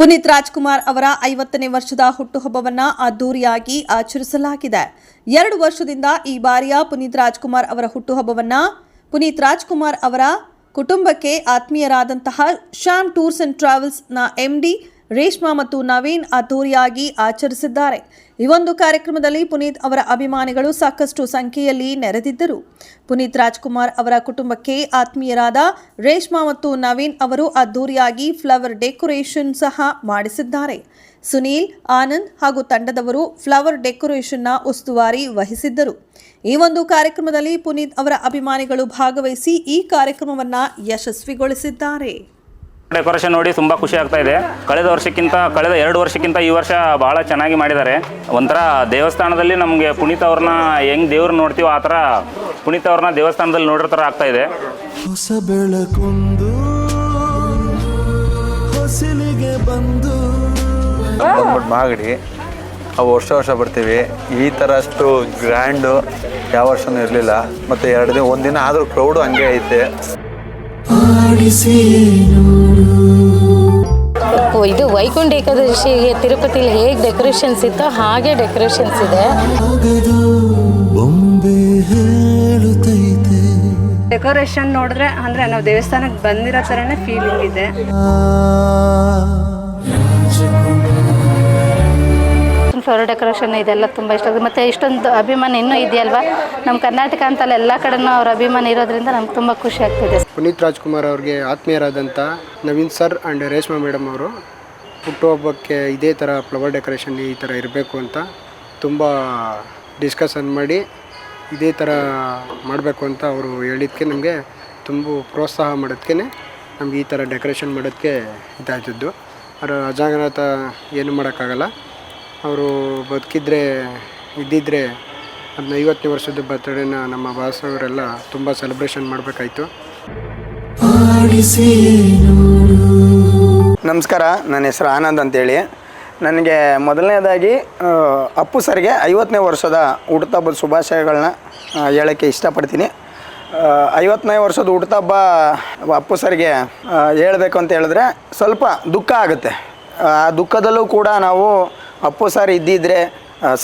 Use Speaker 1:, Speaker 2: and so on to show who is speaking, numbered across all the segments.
Speaker 1: ಪುನೀತ್ ರಾಜ್ಕುಮಾರ್ ಅವರ ಐವತ್ತನೇ ವರ್ಷದ ಹುಟ್ಟುಹಬ್ಬವನ್ನು ಅದ್ದೂರಿಯಾಗಿ ಆಚರಿಸಲಾಗಿದೆ. ಎರಡು ವರ್ಷದಿಂದ ಈ ಬಾರಿಯ ಪುನೀತ್ ರಾಜ್ಕುಮಾರ್ ಅವರ ಹುಟ್ಟುಹಬ್ಬವನ್ನು ಪುನೀತ್ ರಾಜ್ಕುಮಾರ್ ಅವರ ಕುಟುಂಬಕ್ಕೆ ಆತ್ಮೀಯರಾದಂತಹ ಶ್ಯಾಮ್ ಟೂರ್ಸ್ ಅಂಡ್ ಟ್ರಾವೆಲ್ಸ್ನ ಎಂಡಿ ರೇಷ್ಮಾ ಮತ್ತು ನವೀನ್ ಅದ್ದೂರಿಯಾಗಿ ಆಚರಿಸಿದ್ದಾರೆ. ಈ ಒಂದು ಕಾರ್ಯಕ್ರಮದಲ್ಲಿ ಪುನೀತ್ ಅವರ ಅಭಿಮಾನಿಗಳು ಸಾಕಷ್ಟು ಸಂಖ್ಯೆಯಲ್ಲಿ ನೆರೆದಿದ್ದರು. ಪುನೀತ್ ರಾಜ್ಕುಮಾರ್ ಅವರ ಕುಟುಂಬಕ್ಕೆ ಆತ್ಮೀಯರಾದ ರೇಷ್ಮಾ ಮತ್ತು ನವೀನ್ ಅವರು ಅದ್ದೂರಿಯಾಗಿ ಫ್ಲವರ್ ಡೆಕೋರೇಷನ್ ಸಹ ಮಾಡಿಸಿದ್ದಾರೆ. ಸುನೀಲ್, ಆನಂದ್ ಹಾಗೂ ತಂಡದವರು ಫ್ಲವರ್ ಡೆಕೋರೇಷನ್ನ ಉಸ್ತುವಾರಿ ವಹಿಸಿದ್ದರು. ಈ ಒಂದು ಕಾರ್ಯಕ್ರಮದಲ್ಲಿ ಪುನೀತ್ ಅವರ ಅಭಿಮಾನಿಗಳು ಭಾಗವಹಿಸಿ ಈ ಕಾರ್ಯಕ್ರಮವನ್ನು ಯಶಸ್ವಿಗೊಳಿಸಿದ್ದಾರೆ.
Speaker 2: ಡೆಕೋರೇಷನ್ ನೋಡಿ ತುಂಬ ಖುಷಿ ಆಗ್ತಾ ಇದೆ. ಕಳೆದ ವರ್ಷಕ್ಕಿಂತ ಕಳೆದ ಎರಡು ವರ್ಷಕ್ಕಿಂತ ಈ ವರ್ಷ ಬಹಳ ಚೆನ್ನಾಗಿ ಮಾಡಿದ್ದಾರೆ. ಒಂಥರ ದೇವಸ್ಥಾನದಲ್ಲಿ ನಮಗೆ ಪುನೀತ್ ಅವ್ರನ್ನ ಹೆಂಗ್ ದೇವ್ರು ನೋಡ್ತೀವೋ ಆ ಥರ ಪುನೀತ್ ಅವ್ರನ್ನ ದೇವಸ್ಥಾನದಲ್ಲಿ ನೋಡಿರೋ ಥರ ಆಗ್ತಾ ಇದೆ.
Speaker 3: ಹೊಸ ಬೆಳಕೊಂದು ಹೊಸಲಿಗೆ ಬಂದು.
Speaker 4: ಬಂದ್ಬಿಟ್ಟು ಮಾಗಡಿ ಅವು ವರ್ಷ ವರ್ಷ ಬರ್ತೀವಿ. ಈ ಥರ ಅಷ್ಟು ಗ್ರ್ಯಾಂಡು ಯಾವ ವರ್ಷನೂ ಇರಲಿಲ್ಲ. ಮತ್ತು ಎರಡು ದಿನ ಒಂದಿನ ಆದರೂ ಕ್ರೌಡು ಹಂಗೆ ಐತೆ.
Speaker 3: ಆಡಿಸಿ ನೋಡು
Speaker 5: ಇದು ವೈಕುಂಠ ಏಕಾದಶಿಗೆ ತಿರುಪತಿಲಿ ಹೇಗೆ ಡೆಕೋರೇಷನ್ಸ್ ಇತ್ತೋ ಹಾಗೆ ಡೆಕೋರೇಷನ್ಸ್ ಇದೆ.
Speaker 6: ಡೆಕೋರೇಷನ್ ನೋಡಿದ್ರೆ ಅಂದರೆ ನಾವು ದೇವಸ್ಥಾನಕ್ಕೆ ಬಂದಿರೋ ಥರನೇ ಫೀಲಿಂಗ್ ಇದೆ.
Speaker 5: ಫ್ಲವರ್ ಡೆಕೋರೇಷನ್ ಇದೆಲ್ಲ ತುಂಬ ಇಷ್ಟ ಆಗುತ್ತೆ. ಮತ್ತು ಇಷ್ಟೊಂದು ಅಭಿಮಾನ ಇನ್ನೂ ಇದೆಯಲ್ವಾ? ನಮ್ಮ ಕರ್ನಾಟಕ ಅಂತಲ್ಲ ಎಲ್ಲ ಕಡೆನೂ ಅವ್ರ ಅಭಿಮಾನ ಇರೋದ್ರಿಂದ ನಮ್ಗೆ ತುಂಬ ಖುಷಿ ಆಗ್ತಿದೆ.
Speaker 7: ಪುನೀತ್ ರಾಜ್ಕುಮಾರ್ ಅವ್ರಿಗೆ ಆತ್ಮೀಯರಾದಂಥ Naveen sir and Reshma madam ಅವರು ಹುಟ್ಟುಹಬ್ಬಕ್ಕೆ ಇದೇ ಥರ ಫ್ಲವರ್ ಡೆಕೋರೇಷನ್ ಈ ಥರ ಇರಬೇಕು ಅಂತ ತುಂಬ ಡಿಸ್ಕಷನ್ ಮಾಡಿ ಇದೇ ಥರ ಮಾಡಬೇಕು ಅಂತ ಅವರು ಹೇಳಿದ್ಕೆ ನಮಗೆ ತುಂಬ ಪ್ರೋತ್ಸಾಹ ಮಾಡೋದಕ್ಕೆ ನಮ್ಗೆ ಈ ಥರ ಡೆಕೋರೇಷನ್ ಮಾಡೋದಕ್ಕೆ ಇದಾಯ್ತಿದ್ದು ಅದರ ಅಜಾಗನಾಥ ಏನು ಮಾಡೋಕ್ಕಾಗಲ್ಲ. ಅವರು ಬದುಕಿದ್ರೆ, ಇದ್ದಿದ್ರೆ ಅದನ್ನ ಐವತ್ತನೇ ವರ್ಷದ ಬರ್ತಡೇನ ನಮ್ಮ ಬಾಸ್ ಅವರೆಲ್ಲ ತುಂಬ ಸೆಲೆಬ್ರೇಷನ್ ಮಾಡಬೇಕಾಯ್ತು.
Speaker 8: ನಮಸ್ಕಾರ, ನನ್ನ ಹೆಸರು ಆನಂದ್ ಅಂತೇಳಿ. ನನಗೆ ಮೊದಲನೇದಾಗಿ ಅಪ್ಪು ಸರ್ಗೆ ಐವತ್ತನೇ ವರ್ಷದ ಹುಟ್ಟುಹಬ್ಬದ ಶುಭಾಶಯಗಳನ್ನ ಹೇಳೋಕ್ಕೆ ಇಷ್ಟಪಡ್ತೀನಿ. ಐವತ್ತನೇ ವರ್ಷದ ಹುಟ್ಟುಹಬ್ಬ ಅಪ್ಪು ಸರ್ಗೆ ಹೇಳಬೇಕು ಅಂತ ಹೇಳಿದ್ರೆ ಸ್ವಲ್ಪ ದುಃಖ ಆಗುತ್ತೆ. ಆ, ದುಃಖದಲ್ಲೂ ಕೂಡ ನಾವು ಅಪ್ಪು ಸರ್ ಇದ್ದಿದ್ರೆ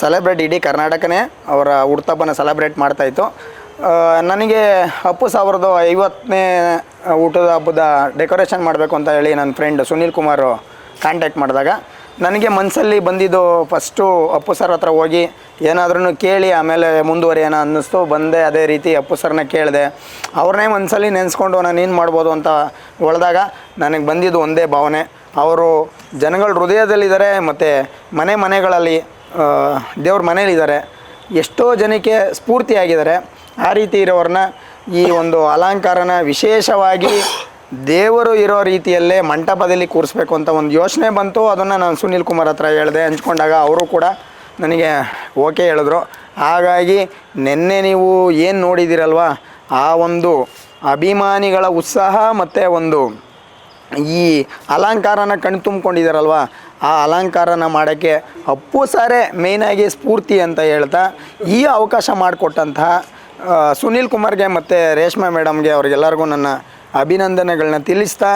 Speaker 8: ಸೆಲೆಬ್ರೇಟ್ ಇಡೀ ಕರ್ನಾಟಕನೇ ಅವರ ಹುಟ್ಟಬ್ಬನ ಸೆಲೆಬ್ರೇಟ್ ಮಾಡ್ತಾಯಿತ್ತು ನನಗೆ ಅಪ್ಪು ಸಾವಿರದ ಐವತ್ತನೇ ಊಟದ ಹಬ್ಬದ ಡೆಕೋರೇಷನ್ ಮಾಡಬೇಕು ಅಂತ ಹೇಳಿ ನನ್ನ ಫ್ರೆಂಡ್ ಸುನೀಲ್ ಕುಮಾರ್ ಕಾಂಟ್ಯಾಕ್ಟ್ ಮಾಡಿದಾಗ ನನಗೆ ಮನಸ್ಸಲ್ಲಿ ಬಂದಿದ್ದು ಫಸ್ಟು ಅಪ್ಪು ಸರ್ ಹತ್ರ ಹೋಗಿ ಏನಾದ್ರೂ ಕೇಳಿ ಆಮೇಲೆ ಮುಂದುವರಿಯೋಣ ಅನ್ನಿಸ್ತು. ಬಂದೆ ಅದೇ ರೀತಿ ಅಪ್ಪು ಸರ್ನ ಕೇಳಿದೆ. ಅವ್ರನ್ನೇ ಮನಸ್ಸಲ್ಲಿ ನೆನೆಸ್ಕೊಂಡು ನಾನು ಏನು ಮಾಡ್ಬೋದು ಅಂತ ಹೊಳ್ದಾಗ ನನಗೆ ಬಂದಿದ್ದು ಒಂದೇ ಭಾವನೆ. ಅವರು ಜನಗಳ ಹೃದಯದಲ್ಲಿದ್ದಾರೆ ಮತ್ತು ಮನೆ ಮನೆಗಳಲ್ಲಿ ದೇವ್ರ ಮನೇಲಿದ್ದಾರೆ. ಎಷ್ಟೋ ಜನಕ್ಕೆ ಸ್ಫೂರ್ತಿಯಾಗಿದ್ದಾರೆ. ಆ ರೀತಿ ಇರೋರನ್ನ ಈ ಒಂದು ಅಲಂಕಾರನ ವಿಶೇಷವಾಗಿ ದೇವರು ಇರೋ ರೀತಿಯಲ್ಲೇ ಮಂಟಪದಲ್ಲಿ ಕೂರಿಸ್ಬೇಕು ಅಂತ ಒಂದು ಯೋಚನೆ ಬಂತು. ಅದನ್ನು ನಾನು ಸುನೀಲ್ ಕುಮಾರ್ ಹತ್ರ ಹೇಳಿದೆ. ಹಂಚ್ಕೊಂಡಾಗ ಅವರು ಕೂಡ ನನಗೆ ಓಕೆ ಹೇಳಿದ್ರು. ಹಾಗಾಗಿ ನಿನ್ನೆ ನೀವು ಏನು ನೋಡಿದ್ದೀರಲ್ವ ಆ ಒಂದು ಅಭಿಮಾನಿಗಳ ಉತ್ಸಾಹ ಮತ್ತು ಒಂದು ಈ ಅಲಂಕಾರನ ಕಣ್ ತುಂಬಿಕೊಂಡಿದ್ದಾರಲ್ವ ಆ ಅಲಂಕಾರನ ಮಾಡೋಕ್ಕೆ ಅಪ್ಪು ಸಾರೇ ಮೇಯ್ನಾಗಿ ಸ್ಫೂರ್ತಿ ಅಂತ ಹೇಳ್ತಾ ಈ ಅವಕಾಶ ಮಾಡಿಕೊಟ್ಟಂತಹ ಸುನೀಲ್ ಕುಮಾರ್ಗೆ ಮತ್ತು ರೇಷ್ಮಾ ಮೇಡಮ್ಗೆ ಅವ್ರಿಗೆಲ್ಲರಿಗೂ ನನ್ನ ಅಭಿನಂದನೆಗಳನ್ನ ತಿಳಿಸ್ತಾ,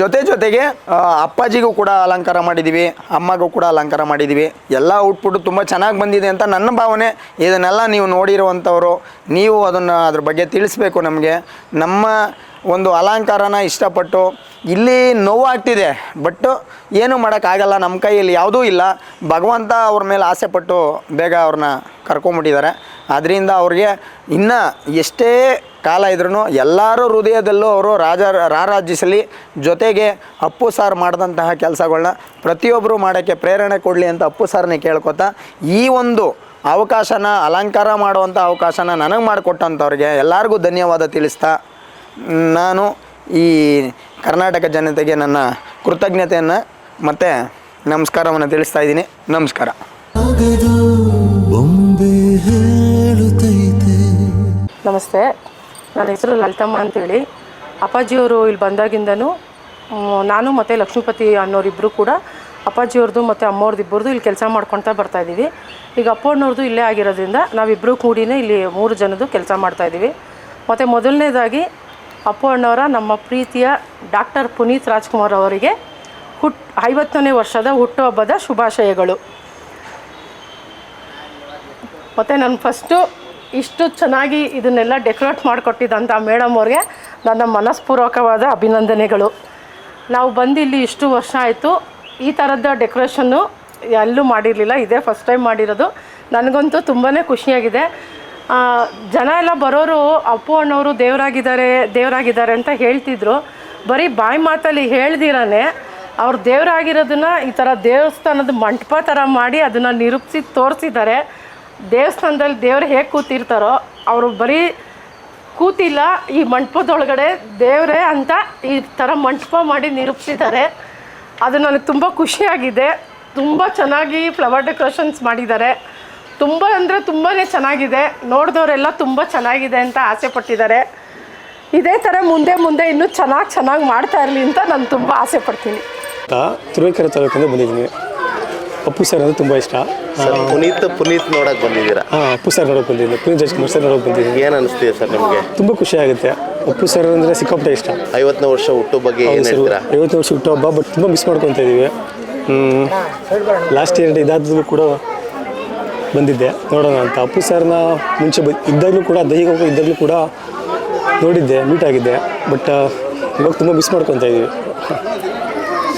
Speaker 8: ಜೊತೆ ಜೊತೆಗೆ ಅಪ್ಪಾಜಿಗೂ ಕೂಡ ಅಲಂಕಾರ ಮಾಡಿದ್ದೀವಿ ಅಮ್ಮಗೂ ಕೂಡ ಅಲಂಕಾರ ಮಾಡಿದ್ದೀವಿ ಎಲ್ಲ ಔಟ್ಪುಟ್ ತುಂಬ ಚೆನ್ನಾಗಿ ಬಂದಿದೆ ಅಂತ ನನ್ನ ಭಾವನೆ. ಇದನ್ನೆಲ್ಲ ನೀವು ನೋಡಿರುವಂಥವರು, ನೀವು ಅದನ್ನು ಅದ್ರ ಬಗ್ಗೆ ತಿಳಿಸ್ಬೇಕು ನಮಗೆ. ನಮ್ಮ ಒಂದು ಅಲಂಕಾರನ ಇಷ್ಟಪಟ್ಟು ಇಲ್ಲಿ ನೋವಾಗ್ತಿದೆ ಬಟ್ ಏನು ಮಾಡೋಕ್ಕಾಗಲ್ಲ ನಮ್ಮ ಕೈಯಲ್ಲಿ ಯಾವುದೂ ಇಲ್ಲ. ಭಗವಂತ ಅವ್ರ ಮೇಲೆ ಆಸೆ ಪಟ್ಟು ಬೇಗ ಅವ್ರನ್ನ ಕರ್ಕೊಂಬಿಟ್ಟಿದ್ದಾರೆ ಅದರಿಂದ ಅವ್ರಿಗೆ ಇನ್ನು ಎಷ್ಟೇ ಕಾಲ ಇದ್ರೂ ಎಲ್ಲರೂ ಹೃದಯದಲ್ಲೂ ಅವರು ರಾಜ, ರಾರಾಜಿಸಲಿ, ಜೊತೆಗೆ ಅಪ್ಪು ಸಾರ್ ಮಾಡಿದಂತಹ ಕೆಲಸಗಳನ್ನ ಪ್ರತಿಯೊಬ್ಬರು ಮಾಡೋಕ್ಕೆ ಪ್ರೇರಣೆ ಕೊಡಲಿ ಅಂತ ಅಪ್ಪು ಸಾರನ್ನೇ ಕೇಳ್ಕೊತಾ, ಈ ಒಂದು ಅವಕಾಶನ, ಅಲಂಕಾರ ಮಾಡುವಂಥ ಅವಕಾಶನ ನನಗೆ ಮಾಡಿಕೊಟ್ಟಂಥವ್ರಿಗೆ ಎಲ್ಲರಿಗೂ ಧನ್ಯವಾದ ತಿಳಿಸ್ತಾ, ನಾನು ಈ ಕರ್ನಾಟಕ ಜನತೆಗೆ ನನ್ನ ಕೃತಜ್ಞತೆಯನ್ನು ಮತ್ತು ನಮಸ್ಕಾರವನ್ನು ತಿಳಿಸ್ತಾ ಇದ್ದೀನಿ. ನಮಸ್ಕಾರ.
Speaker 9: ನಮಸ್ತೆ. ನನ್ನ ಹೆಸರು ಲಲಿತಮ್ಮ ಅಂತೇಳಿ. ಅಪ್ಪಾಜಿಯವರು ಇಲ್ಲಿ ಬಂದಾಗಿಂದನೂ ನಾನು ಮತ್ತು ಲಕ್ಷ್ಮೀಪತಿ ಅನ್ನೋರಿಬ್ಬರು ಕೂಡ ಅಪ್ಪಾಜಿಯವ್ರದ್ದು ಮತ್ತು ಅಮ್ಮವ್ರದ್ದು ಇಬ್ಬರದು ಇಲ್ಲಿ ಕೆಲಸ ಮಾಡ್ಕೊಳ್ತಾ ಬರ್ತಾಯಿದ್ದೀವಿ ಈಗ ಅಪ್ಪಣ್ಣವ್ರದ್ದು ಇಲ್ಲೇ ಆಗಿರೋದ್ರಿಂದ ನಾವಿಬ್ಬರು ಕೂಡಿನೇ ಇಲ್ಲಿ ಮೂರು ಜನದ್ದು ಕೆಲಸ ಮಾಡ್ತಾಯಿದ್ದೀವಿ ಮತ್ತು ಮೊದಲನೇದಾಗಿ ಅಪ್ಪು ಅಣ್ಣವರ ನಮ್ಮ ಪ್ರೀತಿಯ ಡಾಕ್ಟರ್ ಪುನೀತ್ ರಾಜ್ಕುಮಾರ್ ಅವರಿಗೆ ಹುಟ್, ಐವತ್ತನೇ ವರ್ಷದ ಹುಟ್ಟುಹಬ್ಬದ ಶುಭಾಶಯಗಳು. ಮತ್ತು ನಾನು ಫಸ್ಟು ಇಷ್ಟು ಚೆನ್ನಾಗಿ ಇದನ್ನೆಲ್ಲ ಡೆಕೋರೇಟ್ ಮಾಡಿಕೊಟ್ಟಿದ್ದಂಥ ಮೇಡಮ್ ಅವ್ರಿಗೆ ನನ್ನ ಮನಸ್ಪೂರ್ವಕವಾದ ಅಭಿನಂದನೆಗಳು. ನಾವು ಬಂದು ಇಲ್ಲಿ ಇಷ್ಟು ವರ್ಷ ಆಯಿತು, ಈ ಥರದ ಡೆಕೋರೇಷನ್ನು ಎಲ್ಲೂ ಮಾಡಿರಲಿಲ್ಲ, ಇದೇ ಫಸ್ಟ್ ಟೈಮ್ ಮಾಡಿರೋದು. ನನಗಂತೂ ತುಂಬಾ ಖುಷಿಯಾಗಿದೆ. ಜನ ಎಲ್ಲ ಬರೋರು ಅಪ್ಪು ಅಣ್ಣವರು ದೇವರಾಗಿದ್ದಾರೆ ದೇವರಾಗಿದ್ದಾರೆ ಅಂತ ಹೇಳ್ತಿದ್ರು. ಬರೀ ಬಾಯಿ ಮಾತಲ್ಲಿ ಹೇಳ್ದಿರಾನೆ ಅವ್ರು ದೇವರಾಗಿರೋದನ್ನ ಈ ಥರ ದೇವಸ್ಥಾನದ ಮಂಟಪ ಥರ ಮಾಡಿ ಅದನ್ನು ನಿರೂಪಿಸಿ ತೋರಿಸಿದ್ದಾರೆ. ದೇವಸ್ಥಾನದಲ್ಲಿ ದೇವ್ರು ಹೇಗೆ ಕೂತಿರ್ತಾರೋ, ಅವರು ಬರೀ ಕೂತಿಲ್ಲ, ಈ ಮಂಟಪದೊಳಗಡೆ ದೇವರೇ ಅಂತ ಈ ಥರ ಮಂಟಪ ಮಾಡಿ ನಿರೂಪಿಸಿದ್ದಾರೆ. ಅದು ನನಗೆ ತುಂಬ ಖುಷಿಯಾಗಿದೆ. ತುಂಬ ಚೆನ್ನಾಗಿ ಫ್ಲವರ್ ಡೆಕೋರೇಷನ್ಸ್ ಮಾಡಿದ್ದಾರೆ. ತುಂಬ ಅಂದರೆ ತುಂಬಾ ಚೆನ್ನಾಗಿದೆ. ನೋಡಿದವರೆಲ್ಲ ತುಂಬ ಚೆನ್ನಾಗಿದೆ ಅಂತ ಆಸೆ ಪಟ್ಟಿದ್ದಾರೆ. ಇದೇ ಥರ ಮುಂದೆ ಮುಂದೆ ಇನ್ನೂ ಚೆನ್ನಾಗಿ ಚೆನ್ನಾಗಿ ಮಾಡ್ತಾ ಇರಲಿ ಅಂತ ನಾನು ತುಂಬ ಆಸೆ ಪಡ್ತೀನಿ.
Speaker 10: ತುರುವೇಕೆರೆ ತಾಲೂಕಿಂದ ಬಂದಿದ್ದೀನಿ. ಅಪ್ಪು ಸರ್ ಅಂದರೆ ತುಂಬ ಇಷ್ಟ.
Speaker 11: ಪುನೀತ್ ಪುನೀತ್ ನೋಡಕ್ ಬಂದಿದ್ದೀರಾ?
Speaker 10: ಹಾಂ ಅಪ್ಪು ಸರ್ ನೋಡಕ್ಕೆ ಬಂದಿದ್ದೀನಿ. ಪುನೀತ್ ರಾಜ್ಕುಮಾರ್ ಸರ್ ನೋಡೋಕೆ ಬಂದಿದ್ದೀನಿ.
Speaker 11: ಏನ್ ಅನಿಸ್ತಿದೆ ಸರ್ ನಿಮಗೆ?
Speaker 10: ತುಂಬ ಖುಷಿ ಆಗುತ್ತೆ. ಅಪ್ಪು ಸರ್ ಅಂದರೆ ಸಿಕ್ಕಾಪಟ್ಟೆ ಇಷ್ಟ.
Speaker 11: ಐವತ್ತನೇ ವರ್ಷ ಹುಟ್ಟು ಬಗ್ಗೆ ಏನು ಹೇಳ್ತೀರಾ?
Speaker 10: ಐವತ್ತು ವರ್ಷ ಹುಟ್ಟು ಹಬ್ಬ ಬಟ್ ತುಂಬ ಮಿಸ್ ಮಾಡ್ಕೊತಾ ಇದ್ದೀವಿ ಲಾಸ್ಟ್ ಇಯರ್ ಇದಾದ್ರೂ ಕೂಡ ಬಂದಿದ್ದೆ. ನೋಡೋಣ ಅಂತ. ಅಪ್ಪು ಸರ್ನ ಮುಂಚೆ ಬ ಇದ್ದಾಗಲೂ ಕೂಡ ದೈಹಿಕವಾಗಿ ಇದ್ದಾಗಲೂ ಕೂಡ ನೋಡಿದ್ದೆ ಮೀಟ್ ಆಗಿದ್ದೆ. ಬಟ್ ಇವಾಗ ತುಂಬ ಮಿಸ್ ಮಾಡ್ಕೊತಾ ಇದ್ದೀವಿ.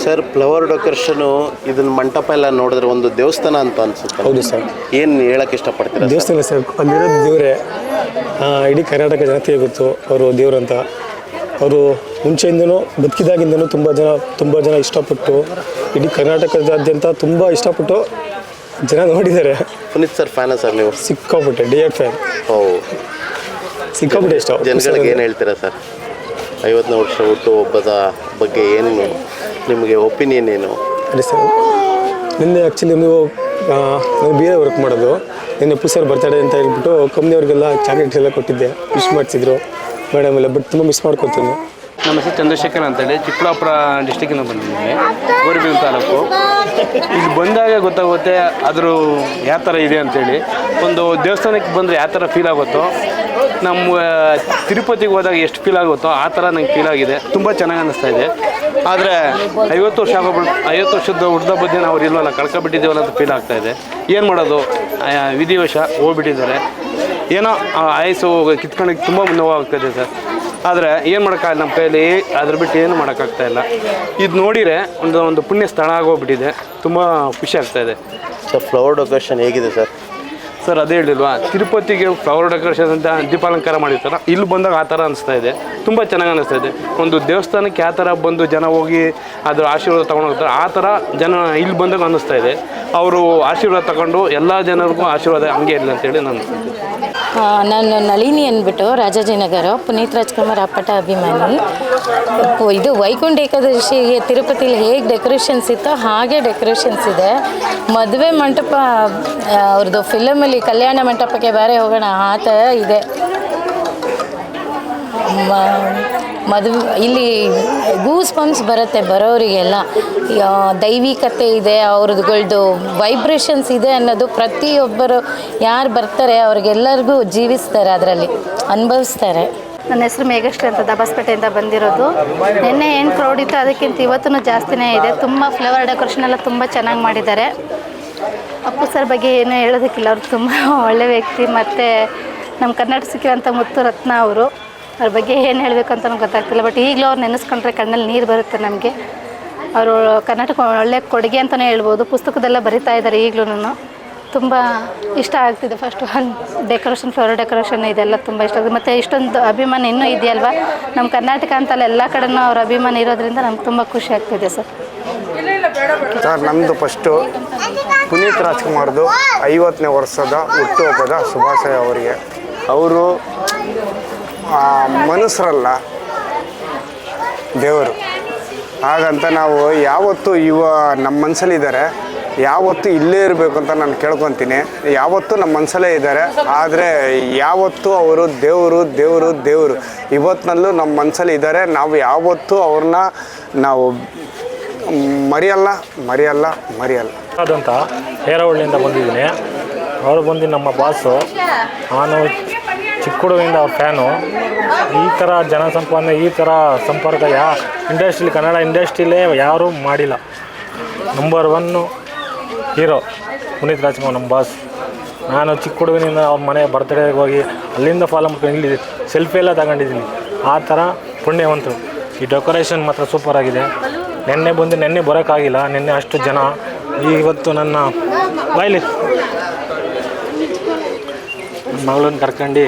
Speaker 11: ಸರ್ ಫ್ಲವರ್ ಡೆಕೋರೇಷನು ಇದನ್ನ ಮಂಟಪ ಎಲ್ಲ ನೋಡಿದ್ರೆ ಒಂದು ದೇವಸ್ಥಾನ ಅಂತ ಅನ್ಸುತ್ತೆ.
Speaker 10: ಹೌದು ಸರ್
Speaker 11: ಏನು ಹೇಳಕ್ಕೆ ಇಷ್ಟಪಡ್ತೀರಾ?
Speaker 10: ದೇವಸ್ಥಾನ ಸರ್ ಅಲ್ಲಿರೋದು ದೇವರೇ. ಇಡೀ ಕರ್ನಾಟಕ ಜನತೆಗೆ ಗೊತ್ತು ಅವರು ದೇವರು ಅಂತ. ಅವರು ಮುಂಚೆಯಿಂದನೂ ಬದುಕಿದಾಗಿಂದನೂ ತುಂಬ ಜನ ತುಂಬ ಜನ ಇಷ್ಟಪಟ್ಟು ಇಡೀ ಕರ್ನಾಟಕದಾದ್ಯಂತ ತುಂಬ ಇಷ್ಟಪಟ್ಟು ಜನ ನೋಡಿದ್ದಾರೆ
Speaker 11: ಪುನೀತ್ ಸರ್ ಫ್ಯಾನ ಸರ್ ನೀವು?
Speaker 10: ಸಿಕ್ಕಾಬಿಟ್ಟೆ ಡಿ ಎಫ್ ಫ್ಯಾನ್
Speaker 11: ಓ
Speaker 10: ಸಿಕ್ಕೋಬಿಟ್ಟೆ ಇಷ್ಟ.
Speaker 11: ಜನಗಳಿಗೆ ಏನು ಹೇಳ್ತೀರಾ ಸರ್? ಐವತ್ತನೇ ವರ್ಷ ಹುಟ್ಟು ಹಬ್ಬದ ಬಗ್ಗೆ ಏನು ನಿಮಗೆ ಒಪಿನಿಯನ್ ಏನು?
Speaker 10: ಅದೇ ಸರ್ ನಿನ್ನೆ ಆ್ಯಕ್ಚುಲಿ ನೀವು ನಾನು ಬಿ ಎ ವರ್ಕ್ ಮಾಡೋದು. ನಿನ್ನೆ ಪುಸರ್ ಸರ್ ಬರ್ತಡೇ ಅಂತ ಹೇಳ್ಬಿಟ್ಟು ಕಂಪ್ನಿಯವ್ರಿಗೆಲ್ಲ ಚಾಕ್ಲೇಟ್ಸ್ ಎಲ್ಲ ಕೊಟ್ಟಿದ್ದೆ. ವಿಶ್ ಮಾಡಿಸಿದ್ರು. ಮೇಡಮ್ ಎಲ್ಲ ಬಟ್ ತುಂಬ ಮಿಸ್ ಮಾಡ್ಕೊತೀನಿ
Speaker 12: ನಮ್ಮ ಹೆಸರು ಚಂದ್ರಶೇಖರ್ ಅಂತೇಳಿ, ಚಿಕ್ಕಬಳ್ಳಾಪುರ ಡಿಸ್ಟಿಕ್ಕಿಂದ ಬಂದಿದ್ದೀನಿ. ಗೋರಿಬೀಡು ತಾಲೂಕು. ಇಲ್ಲಿ ಬಂದಾಗ ಗೊತ್ತಾಗುತ್ತೆ ಅದ್ರ ಯಾವ ಥರ ಇದೆ ಅಂತೇಳಿ. ಒಂದು ದೇವಸ್ಥಾನಕ್ಕೆ ಬಂದರೆ ಯಾವ ಥರ ಫೀಲ್ ಆಗುತ್ತೋ, ನಮ್ಮ ತಿರುಪತಿಗೆ ಹೋದಾಗ ಎಷ್ಟು ಫೀಲ್ ಆಗುತ್ತೋ ಆ ಥರ ನಂಗೆ ಫೀಲ್ ಆಗಿದೆ. ತುಂಬ ಚೆನ್ನಾಗಿ ಅನ್ನಿಸ್ತಾ ಇದೆ. ಆದರೆ ಐವತ್ತು ವರ್ಷ ಆಗೋಬಿಟ್ಟು ಐವತ್ತು ವರ್ಷದ ಹುಡ್ದ ಬಗ್ಗೆ ನಾವು ಇಲ್ವಲ್ಲ ಕಳ್ಕೊಬಿಟ್ಟಿದ್ದೀವಲ್ಲ ಅಂತ ಫೀಲ್ ಆಗ್ತಾ ಇದೆ. ಏನು ಮಾಡೋದು? ವಿಧಿವಶ ಹೋಗ್ಬಿಟ್ಟಿದ್ದಾರೆ. ಏನೋ ಆಯಸ್ಸು ಕಿತ್ಕೊಂಡಿಗೆ ತುಂಬ ನೋವಾಗ್ತಾಯಿದೆ ಸರ್. ಆದರೆ ಏನು ಮಾಡೋಕ್ಕಾಗಲ್ಲ ನಮ್ಮ ಕೈಯಲ್ಲಿ, ಅದ್ರ ಬಿಟ್ಟು ಏನು ಮಾಡೋಕ್ಕಾಗ್ತಾ ಇಲ್ಲ. ಇದು ನೋಡಿದರೆ ಒಂದು ಒಂದು ಪುಣ್ಯ ಸ್ಥಳ ಆಗೋಗ್ಬಿಟ್ಟಿದೆ. ತುಂಬ ಖುಷಿ ಆಗ್ತಾ ಇದೆ.
Speaker 11: ಸರ್ ಫ್ಲವರ್ ಡೆಕೋರೇಷನ್ ಹೇಗಿದೆ ಸರ್?
Speaker 12: ಸರ್, ಅದೇ ಹೇಳಿಲ್ವಾ? ತಿರುಪತಿಗೆ ಫ್ಲವರ್ ಡೆಕೋರೇಷನ್ ಅಂತ ದೀಪಾಲಂಕಾರ ಮಾಡಿರ್ತಾರೆ. ಇಲ್ಲಿ ಬಂದಾಗ ಆ ಥರ ಅನಿಸ್ತಾ ಇದೆ. ತುಂಬ ಚೆನ್ನಾಗಿ ಅನಿಸ್ತಾ ಇದೆ. ಒಂದು ದೇವಸ್ಥಾನಕ್ಕೆ ಆ ಥರ ಬಂದು ಜನ ಹೋಗಿ ಅದರ ಆಶೀರ್ವಾದ ತೊಗೊಂಡು ಹೋಗ್ತಾರೆ. ಆ ಥರ ಜನ ಇಲ್ಲಿ ಬಂದಾಗ ಅನ್ನಿಸ್ತಾ ಇದೆ. ಅವರು ಆಶೀರ್ವಾದ ತಗೊಂಡು ಎಲ್ಲ ಜನರಿಗೂ ಆಶೀರ್ವಾದ ಹಂಗೆ ಇಲ್ಲ ಅಂತೇಳಿ ನಾನು
Speaker 13: ನಾನು ನಳಿನಿ ಅಂದ್ಬಿಟ್ಟು ರಾಜಾಜಿನಗರ, ಪುನೀತ್ ರಾಜ್ಕುಮಾರ್ ಅಪ್ಪಟ ಅಭಿಮಾನಿ. ಇದು ವೈಕುಂಠ ಏಕಾದಶಿಗೆ ತಿರುಪತಿಲಿ ಹೇಗೆ ಡೆಕೋರೇಷನ್ಸ್ ಇತ್ತೋ ಹಾಗೆ ಡೆಕೋರೇಷನ್ಸ್ ಇದೆ. ಮದುವೆ ಮಂಟಪ ಅವ್ರದ್ದು ಫಿಲಮಲ್ಲಿ ಕಲ್ಯಾಣ ಮಂಟಪಕ್ಕೆ ಬೇರೆ ಹೋಗೋಣ ಆತ ಇದೆ. ಮದುವೆ ಇಲ್ಲಿ ಗೂಸ್ ಪಂಪ್ಸ್ ಬರುತ್ತೆ ಬರೋರಿಗೆಲ್ಲ. ದೈವಿಕತೆ ಇದೆ, ಅವ್ರದ್ಗಳ್ದು ವೈಬ್ರೇಷನ್ಸ್ ಇದೆ ಅನ್ನೋದು ಪ್ರತಿಯೊಬ್ಬರು ಯಾರು ಬರ್ತಾರೆ ಅವ್ರಿಗೆಲ್ಲರಿಗೂ ಜೀವಿಸ್ತಾರೆ ಅದರಲ್ಲಿ, ಅನುಭವಿಸ್ತಾರೆ.
Speaker 5: ನನ್ನ ಹೆಸರು ಮೇಘಶ್ರೀ ಅಂತ ದಬಾಸ್ಪೇಟೆಯಿಂದ ಬಂದಿರೋದು. ನಿನ್ನೆ ಏನು ಕ್ರೌಡ್ ಅದಕ್ಕಿಂತ ಇವತ್ತೂ ಜಾಸ್ತಿನೇ ಇದೆ. ತುಂಬ ಫ್ಲವರ್ ಡೆಕೋರೇಷನ್ ಎಲ್ಲ ತುಂಬ ಚೆನ್ನಾಗಿ ಮಾಡಿದ್ದಾರೆ. ಅಪ್ಪು ಸರ್ ಬಗ್ಗೆ ಏನೂ ಹೇಳೋದಕ್ಕಿಲ್ಲ. ಅವರು ತುಂಬ ಒಳ್ಳೆ ವ್ಯಕ್ತಿ. ಮತ್ತು ನಮ್ಮ ಕರ್ನಾಟಕ ಸಿಕ್ಕಿರೋಂಥ ಮುತ್ತು ರತ್ನ ಅವರು. ಅವ್ರ ಬಗ್ಗೆ ಏನು ಹೇಳಬೇಕು ಅಂತ ನಮ್ಗೆ ಗೊತ್ತಾಗ್ತಿಲ್ಲ. ಬಟ್ ಈಗಲೂ ಅವ್ರು ನೆನೆಸ್ಕೊಂಡ್ರೆ ಕಣ್ಣಲ್ಲಿ ನೀರು ಬರುತ್ತೆ ನಮಗೆ. ಅವರು ಕರ್ನಾಟಕ ಒಳ್ಳೆ ಕೊಡುಗೆ ಅಂತಲೇ ಹೇಳ್ಬೋದು. ಪುಸ್ತಕದೆಲ್ಲ ಬರಿತಾ ಇದ್ದಾರೆ ಈಗಲೂ ತುಂಬ ಇಷ್ಟ ಆಗ್ತಿದೆ. ಫಸ್ಟ್ ಡೆಕೋರೇಷನ್ ಫ್ಲವರ್ ಡೆಕೋರೇಷನ್ ಇದೆಲ್ಲ ತುಂಬ ಇಷ್ಟ ಆಗುತ್ತೆ ಮತ್ತು ಇಷ್ಟೊಂದು ಅಭಿಮಾನ ಇನ್ನೂ ಇದೆಯಲ್ವಾ? ನಮ್ಮ ಕರ್ನಾಟಕ ಅಂತಲ್ಲ ಎಲ್ಲ ಕಡೆನೂ ಅವ್ರ ಅಭಿಮಾನ ಇರೋದ್ರಿಂದ ನಮ್ಗೆ ತುಂಬ ಖುಷಿ ಆಗ್ತಿದೆ ಸರ್.
Speaker 7: ಸರ್ ನಮ್ಮದು ಫಸ್ಟು ಪುನೀತ್ ರಾಜ್ಕುಮಾರ್ದು ಐವತ್ತನೇ ವರ್ಷದ ಹುಟ್ಟುಹಬ್ಬದ ಶುಭಾಶಯ ಅವರಿಗೆ. ಅವರು ಮನುಷ್ಯರಲ್ಲ ದೇವರು. ಹಾಗಂತ ನಾವು ಯಾವತ್ತು ಇವ ನಮ್ಮ ಮನಸ್ಸಲ್ಲಿದ್ದಾರೆ ಯಾವತ್ತೂ ಇಲ್ಲೇ ಇರಬೇಕು ಅಂತ ನಾನು ಕೇಳ್ಕೊತೀನಿ. ಯಾವತ್ತೂ ನಮ್ಮ ಮನಸ್ಸಲ್ಲೇ ಇದ್ದಾರೆ. ಆದರೆ ಯಾವತ್ತೂ ಅವರು ದೇವರು ದೇವರು ದೇವರು. ಇವತ್ತಿನಲ್ಲೂ ನಮ್ಮ ಮನಸ್ಸಲ್ಲಿ ಇದ್ದಾರೆ ನಾವು ಯಾವತ್ತೂ ಅವ್ರನ್ನ ನಾವು ಮರೆಯಲ್ಲ, ಮರಿಯಲ್ಲ ಮರಿಯಲ್ಲ.
Speaker 10: ಅದಂತ ಹೇರವಳ್ಳಿಯಿಂದ ಬಂದಿದ್ದೀನಿ. ಅವರು ಬಂದು ನಮ್ಮ ಬಾಸು ನಾನು
Speaker 14: ಚಿಕ್ಕ ಹುಡುಗಿಂದ ಅವ್ರ ಫ್ಯಾನು ಈ ಥರ ಜನಸಂಪಾದನೆ ಈ ಥರ ಸಂಪರ್ಕ ಯಾ ಇಂಡಸ್ಟ್ರಿಲಿ ಕನ್ನಡ ಇಂಡಸ್ಟ್ರಿಲೇ ಯಾರೂ ಮಾಡಿಲ್ಲ. Number one hero Puneeth Rajkumar ನಮ್ಮ ಬಾಸ್ ನಾನು ಚಿಕ್ಕ ಹುಡುಗನಿಂದ ಅವ್ರ ಮನೆ ಬರ್ತ್ಡೇಗೆ ಹೋಗಿ ಅಲ್ಲಿಂದ ಫಾಲೋ ಮಾಡ್ಕೊಂಡು ಇಲ್ಲಿ ಸೆಲ್ಫಿ ಎಲ್ಲ ತಗೊಂಡಿದ್ದೀನಿ. ಆ ಥರ ಪುಣ್ಯವಂತರು. ಈ ಡೆಕೋರೇಷನ್ ಮಾತ್ರ ಸೂಪರ್ ಆಗಿದೆ. ನೆನ್ನೆ ಬಂದು ನೆನ್ನೆ ಬರೋಕ್ಕಾಗಿಲ್ಲ ನೆನ್ನೆ ಅಷ್ಟು ಜನ. ಇವತ್ತು ನನ್ನ ಬಾಯ್ಲಿ. ಮಗಳನ್ನ ಕರ್ಕೊಂಡು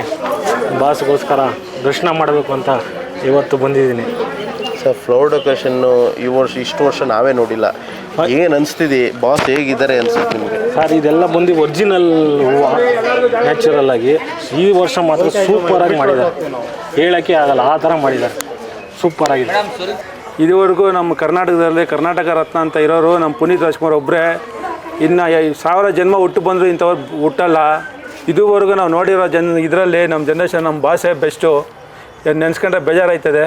Speaker 14: ಬಾಸ್ಗೋಸ್ಕರ ದರ್ಶನ ಮಾಡಬೇಕು ಅಂತ ಇವತ್ತು ಬಂದಿದ್ದೀನಿ.
Speaker 11: ಸರ್ ಫ್ಲವರ್ ಡೆಕೋರೇಷನ್ನು ಈ ವರ್ಷ ಇಷ್ಟು ವರ್ಷ ನಾವೇ ನೋಡಿಲ್ಲ. ಏನು ಅನಿಸ್ತಿದೆ? ಬಾಸ್ ಹೇಗಿದ್ದಾರೆ ಅನ್ಸುತ್ತೆ ನಿಮಗೆ?
Speaker 14: ಸರ್ ಇದೆಲ್ಲ ಬಂದು ಒರಿಜಿನಲ್ ಹೂವು ನ್ಯಾಚುರಲ್ ಆಗಿ ಈ ವರ್ಷ ಮಾತ್ರ ಸೂಪರಾಗಿ ಮಾಡಿದ್ದಾರೆ. ಹೇಳೋಕ್ಕೆ ಆಗಲ್ಲ ಆ ಥರ ಮಾಡಿದ್ದಾರೆ. ಸೂಪರ್ ಆಗಿದೆ.
Speaker 15: ಇದುವರೆಗೂ ನಮ್ಮ ಕರ್ನಾಟಕದಲ್ಲಿ ಕರ್ನಾಟಕ ರತ್ನ ಅಂತ ಇರೋರು ನಮ್ಮ ಪುನೀತ್ ರಾಜ್ಕುಮಾರ್ ಒಬ್ಬರೇ ಇನ್ನು ಸಾವಿರ ಜನ್ಮ ಹುಟ್ಟು ಬಂದರೂ ಇಂಥವ್ರು ಹುಟ್ಟಲ್ಲ. ಇದುವರೆಗೂ ನಾವು ನೋಡಿರೋ ಜನ ಇದರಲ್ಲಿ ನಮ್ಮ ಜನ್ರೇಷನ್ ನಮ್ಮ ಭಾಷೆ ಬೆಸ್ಟು ನೆನೆಸ್ಕೊಂಡ್ರೆ ಬೇಜಾರಾಯ್ತದೆ.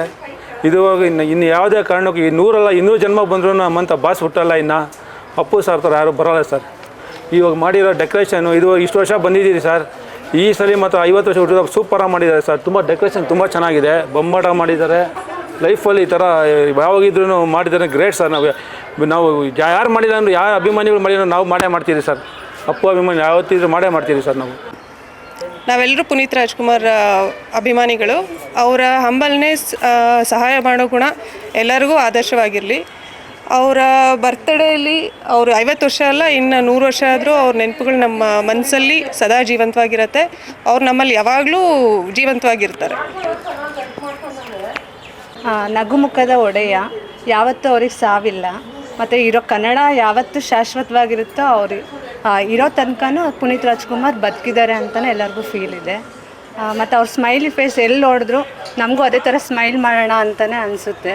Speaker 15: ಇದುವರೆಗೂ ಇನ್ನು ಇನ್ನು ಯಾವುದೇ ಕಾರಣಕ್ಕೂ ಈ ನೂರಲ್ಲ ಇನ್ನೂರು ಜನ್ಮ ಬಂದರೂ ನಮ್ಮಂಥ ಭಾಷೆ ಹುಟ್ಟಲ್ಲ ಇನ್ನು. ಅಪ್ಪು ಸರ್ ಥರ ಯಾರು ಬರೋಲ್ಲ ಸರ್ ಇವಾಗ ಮಾಡಿರೋ ಡೆಕೋರೇಷನು ಇದು ಇಷ್ಟು ವರ್ಷ ಬಂದಿದ್ದೀರಿ ಸರ್ ಈ ಸಲ ಮತ್ತು ಐವತ್ತು ವರ್ಷ ಹುಟ್ಟಿದಾಗ ಸೂಪರಾಗಿ ಮಾಡಿದ್ದಾರೆ ಸರ್ ತುಂಬ ಡೆಕೋರೇಷನ್ ತುಂಬ ಚೆನ್ನಾಗಿದೆ. ಬೊಂಬಾಟ ಮಾಡಿದ್ದಾರೆ. ಲೈಫಲ್ಲಿ ಈ ಥರ ಯಾವಾಗಿದ್ರೂ ಮಾಡಿದರೆ ಗ್ರೇಟ್ ಸರ್ ನಾವು ನಾವು ಯಾರು ಮಾಡಿಲ್ಲ ಅಂದ್ರೆ, ಯಾರು ಅಭಿಮಾನಿಗಳು ಮಾಡಿದ್ರು ನಾವು ಮಾಡೇ ಮಾಡ್ತೀರಿ ಸರ್ ಅಪ್ಪು ಅಭಿಮಾನಿ ಯಾವತ್ತಿದ್ರು ಮಾಡೇ ಮಾಡ್ತೀರಿ ಸರ್ ನಾವು.
Speaker 6: ನಾವೆಲ್ಲರೂ ಪುನೀತ್ ರಾಜ್ಕುಮಾರ್ ಅಭಿಮಾನಿಗಳು. ಅವರ ಹಂಬಲ್ನೆಸ್ ಸಹಾಯ ಮಾಡೋ ಗುಣ ಎಲ್ಲರಿಗೂ ಆದರ್ಶವಾಗಿರಲಿ. ಅವರ ಬರ್ತಡೇಲಿ ಅವರು ಐವತ್ತು ವರ್ಷ ಅಲ್ಲ, ಇನ್ನು ನೂರು ವರ್ಷ ಆದರೂ ಅವ್ರ ನೆನಪುಗಳು ನಮ್ಮ ಮನಸ್ಸಲ್ಲಿ ಸದಾ ಜೀವಂತವಾಗಿರುತ್ತೆ. ಅವ್ರು ನಮ್ಮಲ್ಲಿ ಯಾವಾಗಲೂ ಜೀವಂತವಾಗಿರ್ತಾರೆ.
Speaker 16: ನಗುಮುಖದ ಒಡೆಯ. ಯಾವತ್ತೂ ಅವ್ರಿಗೆ ಸಾವಿಲ್ಲ. ಮತ್ತು ಇರೋ ಕನ್ನಡ ಯಾವತ್ತು ಶಾಶ್ವತವಾಗಿರುತ್ತೋ ಅವ್ರಿಗೆ ಇರೋ ತನಕನೂ ಪುನೀತ್ ರಾಜ್ಕುಮಾರ್ ಬದುಕಿದ್ದಾರೆ ಅಂತಲೇ ಎಲ್ಲರಿಗೂ ಫೀಲ್ ಇದೆ. ಮತ್ತು ಅವ್ರ ಸ್ಮೈಲಿ ಫೇಸ್ ಎಲ್ಲಿ ನೋಡಿದ್ರು ನಮಗೂ ಅದೇ ಥರ ಸ್ಮೈಲ್ ಮಾಡೋಣ ಅಂತಲೇ ಅನಿಸುತ್ತೆ.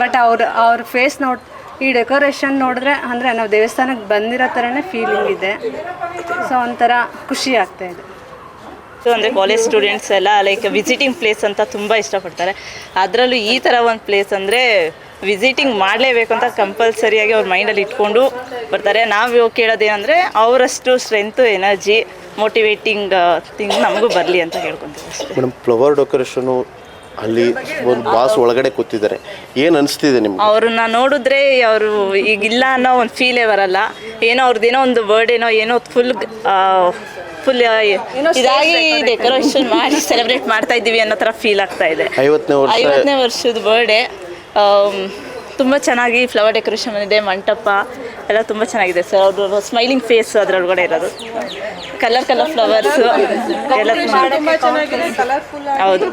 Speaker 16: ಬಟ್ ಅವ್ರ ಅವ್ರ ಫೇಸ್ ನೋಡ್, ಈ ಡೆಕೋರೇಷನ್ ನೋಡಿದ್ರೆ ಅಂದರೆ ನಾವು ದೇವಸ್ಥಾನಕ್ಕೆ ಬಂದಿರೋ ಥರನೇ ಫೀಲಿಂಗ್ ಇದೆ. ಸೊ ಒಂಥರ ಖುಷಿ ಆಗ್ತಾ ಇದೆ
Speaker 17: ಅಂದರೆ ಕಾಲೇಜ್ ಸ್ಟೂಡೆಂಟ್ಸ್ ಎಲ್ಲ ಲೈಕ್ ವಿಸಿಟಿಂಗ್ ಪ್ಲೇಸ್ ಅಂತ ತುಂಬ ಇಷ್ಟಪಡ್ತಾರೆ. ಅದರಲ್ಲೂ ಈ ಥರ ಒಂದು ಪ್ಲೇಸ್ ಅಂದರೆ ವಿಸಿಟಿಂಗ್ ಮಾಡಲೇಬೇಕು ಅಂತ ಕಂಪಲ್ಸರಿಯಾಗಿ ಅವ್ರ ಮೈಂಡಲ್ಲಿ ಇಟ್ಕೊಂಡು ಬರ್ತಾರೆ. ನಾವು ಕೇಳೋದೇನೆಂದರೆ ಅವರಷ್ಟು ಸ್ಟ್ರೆಂತು ಎನರ್ಜಿ ಮೋಟಿವೇಟಿಂಗ್ ಥಿಂಗ್ ನಮಗೂ ಬರಲಿ ಅಂತ ಹೇಳ್ಕೊತೀವಿ ಅಷ್ಟೇ.
Speaker 11: ಮೇಡಮ್ ಫ್ಲವರ್ ಡೆಕೋರೇಷನು ಅಲ್ಲಿ ಒಂದು ಬಾಸ್ ಒಳಗಡೆ ಕೂತಿದ್ದಾರೆ. ಏನು ಅನಿಸ್ತಿದೆ ನಿಮ್ಗೆ?
Speaker 17: ಅವ್ರನ್ನ ನೋಡಿದ್ರೆ ಅವರು ಈಗಿಲ್ಲ ಅನ್ನೋ ಒಂದು ಫೀಲೇ ಬರಲ್ಲ. ಏನೋ ಅವ್ರದ್ದೇನೋ ಒಂದು ಬರ್ಡೇನೋ ಏನೋ ಫುಲ್ ಫುಲ್ ಇದಾಗಿ ಡೆಕೋರೇಷನ್ ಮಾಡಿ ಸೆಲೆಬ್ರೇಟ್ ಮಾಡ್ತಾ ಇದ್ದೀವಿ ಅನ್ನೋ ತರ ಫೀಲ್ ಆಗ್ತಾ ಇದೆ.
Speaker 11: ಐವತ್ತನೇ ವರ್ಷ
Speaker 17: ಐವತ್ತನೇ ವರ್ಷದ ಬರ್ಡೇ ತುಂಬ ಚೆನ್ನಾಗಿ ಫ್ಲವರ್ ಡೆಕೋರೇಷನ್ ಇದೆ ಮಂಟಪ ಎಲ್ಲ ತುಂಬ ಚೆನ್ನಾಗಿದೆ ಸರ್ ಅವ್ರ ಸ್ಮೈಲಿಂಗ್ ಫೇಸ್ ಅದರೊಳಗಡೆ ಇರೋದು. ಕಲರ್ ಕಲರ್ ಫ್ಲವರ್ಸು ಎಲ್ಲ ತುಂಬ ಹೌದು.